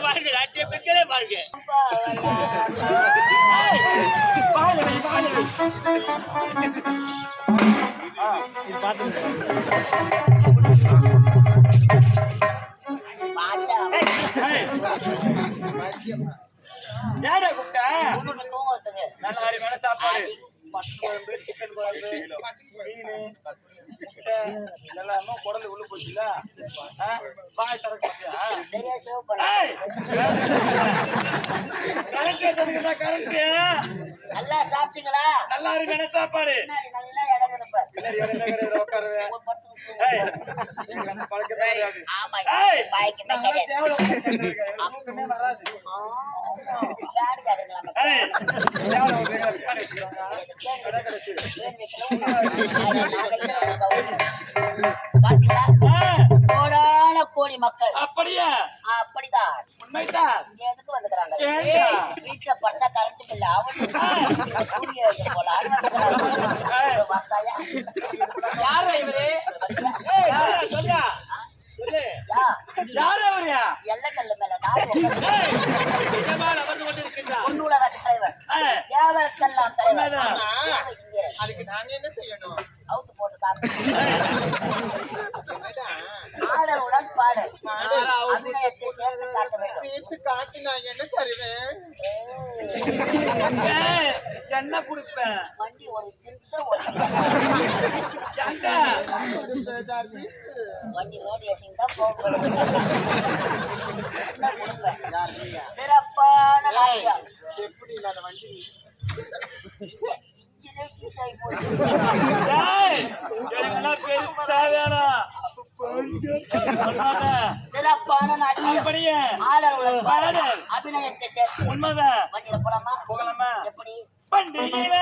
வாழ்க நாட்டிய பெண்களே வாழ்க. ஏடா கூப்பிட்டேன் நல்ல மாதிரி மேல சாப்பாடு பட்டு குழம்பு சிக்கன் குழம்பு மீன். முட்டை எல்லாமே குடல் உள்ள போச்சுல ஆ? வாய் திறக்க சரியா சேவ்! பண்ண கரெக்டா நல்லா சாப்பிட்டீங்களா? நல்லா அருமையான சாப்பாடு? கோடான கோடி மக்கள். அப்படியா? அப்படிதான் உண்மைதான். எதுக்கு வந்துக்கிறாங்க? வீட்டுல பட்டா கரண்ட் பில் வைக்க போல. அது வந்துக்கிறாங்க தலைவர்? இந்திரன். அதுக்கு நாங்க என்ன செய்யணும்? அவுத்து போட்டு காட்டு ஆடலுடன் பாடு. பாடு. அபிநயத்தை சேர்த்து காட்ட வேண்டும். சேர்த்து காட்டி நான் என்ன தருவேன்? என்ன குடுப்பேன் வண்டி ஒரு நிமிஷம்? வண்டி ரோடு ஏற்றிங்க தான் நீயா? சிறப்பான சிறப்பான பாடல். அபிநயத்தை சேர்த்து. உண்மைதான் போகலாமா? எப்படி? பண்டிகையில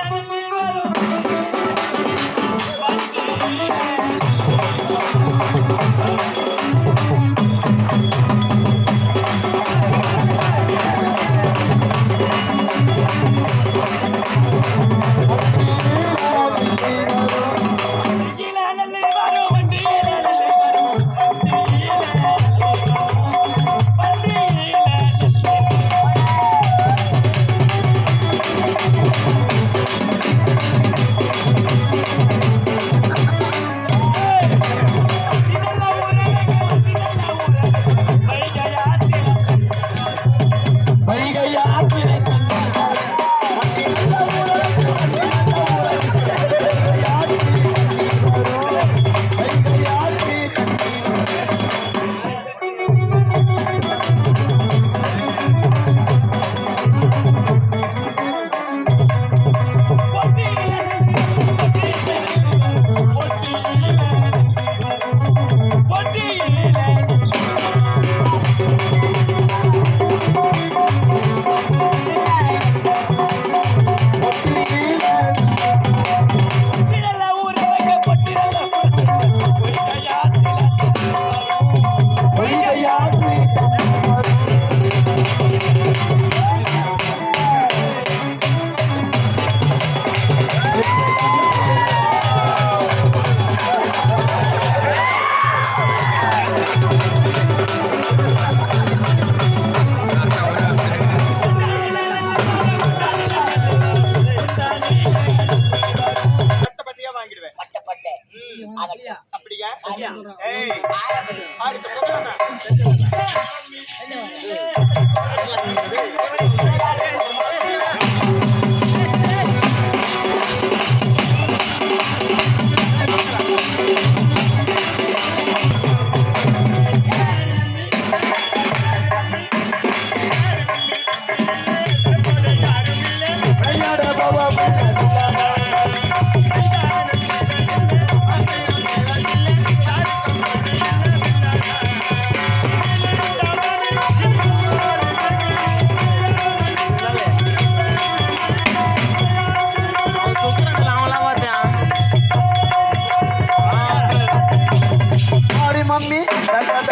അല്ലേ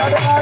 Thank you.